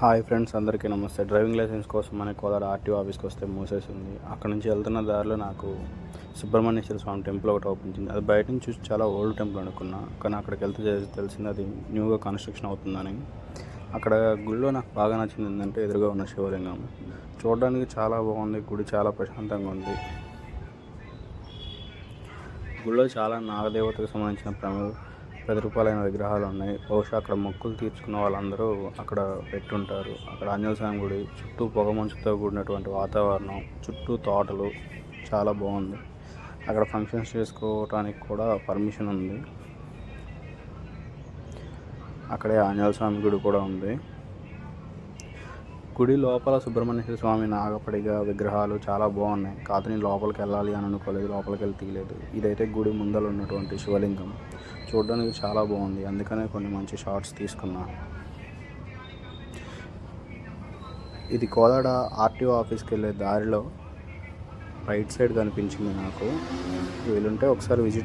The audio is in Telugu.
హాయ్ ఫ్రెండ్స్ అందరికీ నమస్తే. డ్రైవింగ్ లైసెన్స్ కోసం మన కోదాడ ఆర్టీఓ ఆఫీస్కి వస్తే మూసేసింది. అక్కడ నుంచి వెళ్తున్న దారిలో నాకు సుబ్రహ్మణ్యేశ్వర స్వామి టెంపుల్ ఒకటి ఓపెన్ అది బయట నుంచి చూసి చాలా ఓల్డ్ టెంపుల్ అనుకున్నా. కానీ అక్కడికి వెళ్తే తెలిసింది అది న్యూగా కన్స్ట్రక్షన్ అవుతుందని. అక్కడ గుడిలో నాకు బాగా నచ్చింది ఏంటంటే ఎదురుగా ఉన్న శివలింగం. చూడడానికి చాలా బాగుంది. గుడి చాలా ప్రశాంతంగా ఉంది. గుడిలో చాలా నాగదేవతకు సంబంధించిన పది రూపాయలైన విగ్రహాలు ఉన్నాయి. బహుశా అక్కడ మొక్కులు తీర్చుకున్న వాళ్ళందరూ అక్కడ పెట్టుంటారు. అక్కడ ఆంజనేయ స్వామి గుడి చుట్టూ పొగ మంచుతో కూడినటువంటి వాతావరణం చుట్టూ తోటలు చాలా బాగుంది. అక్కడ ఫంక్షన్స్ చేసుకోవడానికి కూడా పర్మిషన్ ఉంది. అక్కడే ఆంజనేయ స్వామి గుడి కూడా ఉంది. గుడి లోపల సుబ్రహ్మణ్యేశ్వర స్వామి నాగపడిగ విగ్రహాలు చాలా బాగున్నాయి. కాదు నేను లోపలికి వెళ్ళాలి అని అనుకోలేదు లోపలికి వెళ్ళి తీయలేదు. ఇదైతే గుడి ముందర ఉన్నటువంటి శివలింగం. చూడడానికి చాలా బాగుంది. అందుకనే కొన్ని మంచి షార్ట్స్ తీసుకున్నా. ఇది కోదాడ ఆర్టీఓ ఆఫీస్కి వెళ్ళే దారిలో రైట్ సైడ్ కనిపించింది నాకు. వీలుంటే ఒకసారి విజిట్